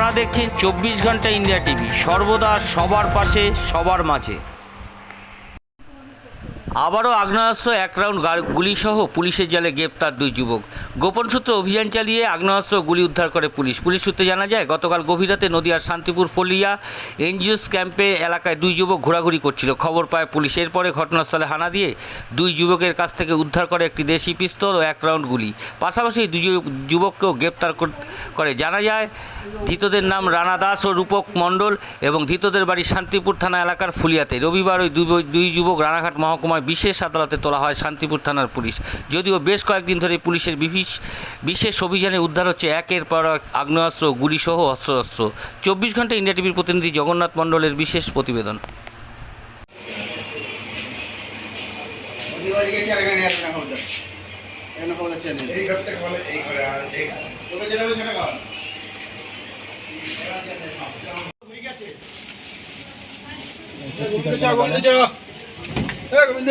আপনারা দেখছেন চব্বিশ ঘণ্টা ইন্ডিয়া টিভি। সর্বদা সবার পাশে, সবার মাঝে। আবারও আগ্নেয়াস্ত্র এক রাউন্ড গুলিসহ পুলিশের জালে গ্রেপ্তার দুই যুবক। গোপন সূত্রে অভিযান চালিয়ে আগ্নেয়াস্ত্র গুলি উদ্ধার করে পুলিশ। পুলিশ সূত্রে জানা যায়, গতকাল গভীর রাতে নদিয়ার শান্তিপুর ফলিয়া এনজিওস ক্যাম্পে এলাকায় দুই যুবক ঘোরাঘুরি করছিল। খবর পায় পুলিশ। এরপরে ঘটনাস্থলে হানা দিয়ে দুই যুবকের কাছ থেকে উদ্ধার করে একটি দেশি পিস্তল ও এক রাউন্ড গুলি। পাশাপাশি দুই যুবককেও গ্রেপ্তার কর- জানা যায়, ধৃতদের নাম রানা দাস ও রূপক মণ্ডল এবং ধৃতদের বাড়ি শান্তিপুর থানা এলাকার ফুলিয়াতে। রবিবার ওই দুই যুবক রানাঘাট মহকুমায় বিশেষ আদালতে তোলা হয় শান্তিপুর থানার পুলিশ। যদিও বেশ কয়েকদিন ধরে পুলিশের বিশেষ অভিযানে উদ্ধার হচ্ছে একের পর এক আগ্নেয়াস্ত্র, গুলিসহ অস্ত্রশস্ত্র। চব্বিশ ঘণ্টা ইন্ডিয়া টিভির প্রতিনিধি জগন্নাথ মণ্ডলের বিশেষ প্রতিবেদন। চার এখানে খবরদার এখানে খবরদার চেয়ে এই ঘর বলে এই ঘরে আর এই তোকে যেটা হবে সেটা কর। গোবিন্দ